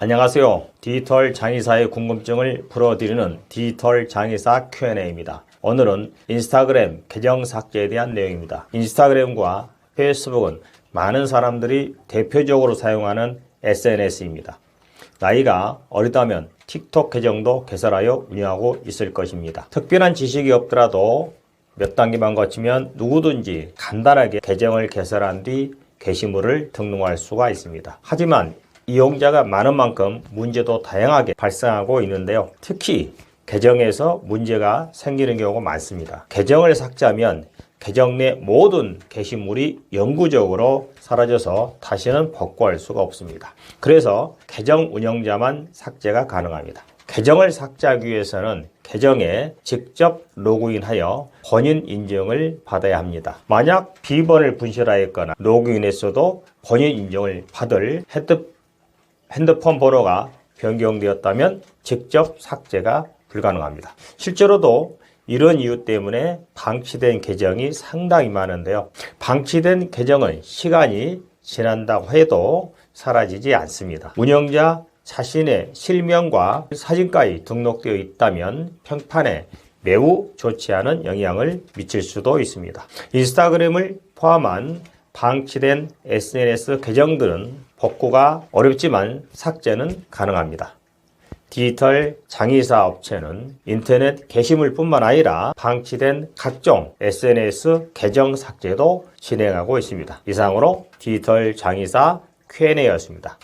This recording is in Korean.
안녕하세요. 디지털 장의사의 궁금증을 풀어드리는 디지털 장의사 Q&A입니다. 오늘은 인스타그램 계정 삭제에 대한 내용입니다. 인스타그램과 페이스북은 많은 사람들이 대표적으로 사용하는 SNS입니다. 나이가 어리다면 틱톡 계정도 개설하여 운영하고 있을 것입니다. 특별한 지식이 없더라도 몇 단계만 거치면 누구든지 간단하게 계정을 개설한 뒤 게시물을 등록할 수가 있습니다. 하지만 이용자가 많은 만큼 문제도 다양하게 발생하고 있는데요. 특히 계정에서 문제가 생기는 경우가 많습니다. 계정을 삭제하면 계정 내 모든 게시물이 영구적으로 사라져서 다시는 복구할 수가 없습니다. 그래서 계정 운영자만 삭제가 가능합니다. 계정을 삭제하기 위해서는 계정에 직접 로그인하여 본인 인증을 받아야 합니다. 만약 비번을 분실하였거나 로그인했어도 본인 인증을 받을 헤드, 핸드폰 번호가 변경되었다면 직접 삭제가 불가능합니다. 실제로도 이런 이유 때문에 방치된 계정이 상당히 많은데요. 방치된 계정은 시간이 지난다고 해도 사라지지 않습니다. 운영자 자신의 실명과 사진까지 등록되어 있다면 평판에 매우 좋지 않은 영향을 미칠 수도 있습니다. 인스타그램을 포함한 방치된 SNS 계정들은 복구가 어렵지만 삭제는 가능합니다. 디지털 장의사 업체는 인터넷 게시물 뿐만 아니라 방치된 각종 SNS 계정 삭제도 진행하고 있습니다. 이상으로 디지털 장의사 Q&A였습니다.